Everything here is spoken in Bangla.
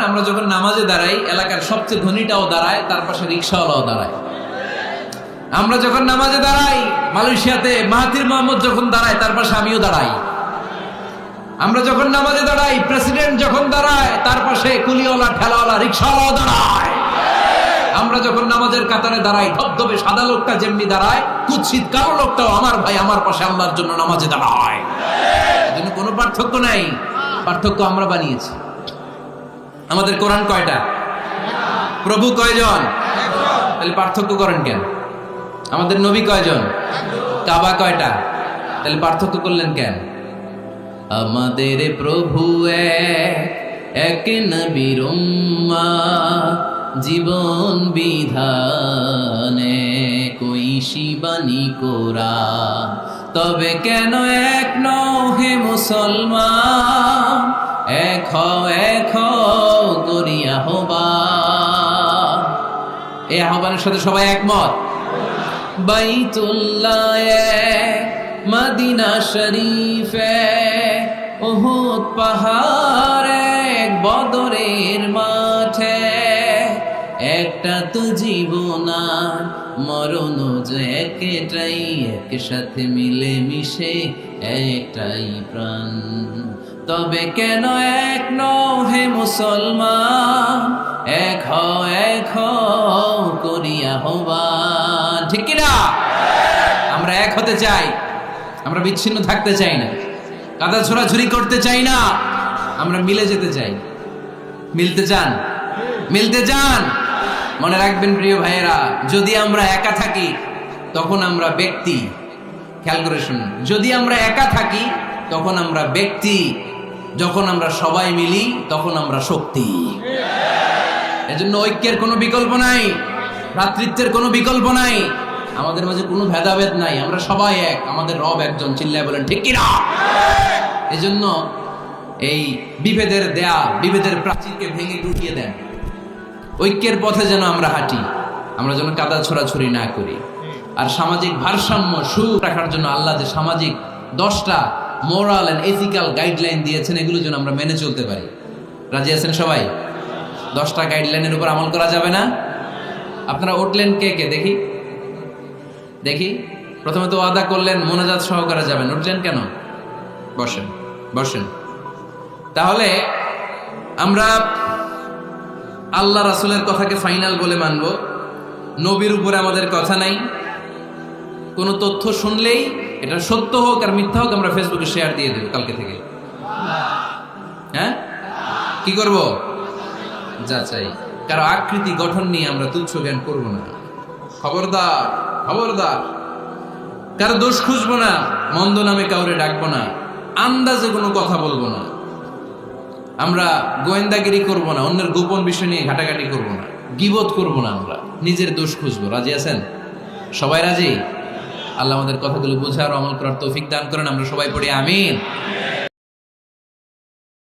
আমরা যখন নামাজে দাঁড়াই, এলাকার সবচেয়ে ধনীটাও দাঁড়ায়, তার পাশে রিক্সাওয়ালাও দাঁড়ায়। আমরা যখন নামাজে দাঁড়াই, মালয়েশিয়াতে মাহাতির মোহাম্মদ যখন দাঁড়ায়, তার পাশে আমিও দাঁড়াই। আমরা যখন নামাজে দাঁড়াই, প্রেসিডেন্ট যখন দাঁড়ায়, তার পাশে কুলিওয়ালা, ঠেলাওয়ালা, রিক্সাওয়ালাও দাঁড়ায়। আমরা যখন নামাজের কাতারে দাঁড়াই, ধবধবে সাদা লোকটা যেমনি দাঁড়ায়, কুৎসিত কালো লোকটাও আমার ভাই, আমার পাশে আল্লাহর জন্য নামাজে দাঁড়ায়। কোনো পার্থক্য নাই। পার্থক্য আমরা বানিয়েছি। আমাদের কোরআন কয়টা? প্রভু কয়জন? তাহলে পার্থক্য করেন কেন? আমাদের নবী কয়জন? কাবা কয়টা? তাহলে পার্থক্য করলেন কেন? আমাদের প্রভু এক নবীর জীবন বিধানে কই শিবানী কোরা? তবে কেন এক নও হে মুসলমান? এক হও, এক হও করিয়া হবা আহ্বানের সাথে সবাই একমত? বাইতুল্লাহ মদিনা শরীফ পাহাড় এক বদরের মাঠে একটা তো জীবন মরণ যে একটাই একসাথে মিলে মিশে একটাই প্রাণ। তবে কেন এক নও হে মুসলমান? এক হও, এক করিয়া হবা ঠিক কিনা? আমরা এক হতে চাই। আমরা বিচ্ছিন্ন থাকতে চাই না। কাদা ছোড়াছুরি করতে চাই না। আমরা মিলে যেতে চাই। মিলতে চান? মিলতে চান? মনে রাখবেন প্রিয় ভাইয়েরা, যদি আমরা একা থাকি, তখন আমরা ব্যক্তি। খেয়াল করে শুনুন। যদি আমরা একা থাকি, তখন আমরা ব্যক্তি। যখন আমরা সবাই মিলি, তখন আমরা শক্তি। এজন্য ঐক্যের কোনো বিকল্প নাই, ভ্রাতৃত্বের কোনো বিকল্প নাই, আমাদের মাঝে কোনো ভেদাভেদ নাই, আমরা সবাই এক, আমাদের রব একজন, চিল্লায় বলেন, ঠিক কিনা? এজন্য এই বিভেদের দেয়া, বিভেদের প্রাচীরকে ভেঙে গুটিয়ে দেন। ঐক্যের পথে যেন আমরা হাঁটি, আমরা যেন কাদা ছোড়াছড়ি না করি। আর সামাজিক ভারসাম্য সুখ রাখার জন্য আল্লাহ যে সামাজিক দশটা মোরাল অ্যান্ড এথিক্যাল গাইডলাইন দিয়েছেন এগুলো যেন আমরা মেনে চলতে পারি। রাজি আছেন সবাই? দশটা গাইডলাইনের উপর আমল করা যাবে না? আপনারা উঠলেন কে কে? দেখি। দেখি। প্রথমে তো ওয়াদা করলেন, মনোজাত সহকারে যাবেন। উঠলেন কেন? বসেন বসেন। তাহলে আমরা আল্লাহ রাসুলের কথাকে ফাইনাল বলে মানব। নবীর উপরে আমাদের কথা নাই। কোনো তথ্য শুনলেই এটা সত্য হোক আর মিথ্যা হোক আমরা ফেসবুকে শেয়ার দিয়ে দেবো কালকে থেকে। হ্যাঁ? কি করব? যা চাই কারও আকৃতি গঠন নিয়ে আমরা তুচ্ছ জ্ঞান করব না। খবরদার খবরদার। কারও দোষ খুঁজবো না, মন্দ নামে কাউরে ডাকবো না, আন্দাজে কোনো কথা বলব না। আমরা গোয়েন্দাগিরি করব না, অন্যের গোপন বিষয় নিয়ে ঘাটাঘাটি করব না, গিবত করব না আমরা, নিজের দোষ খুঁজবো। রাজি আছেন? সবাই রাজি? আল্লাহ আমাদের কথাগুলো বোঝার আমল করার তৌফিক দান করেন। আমরা সবাই পড়ি আমিন।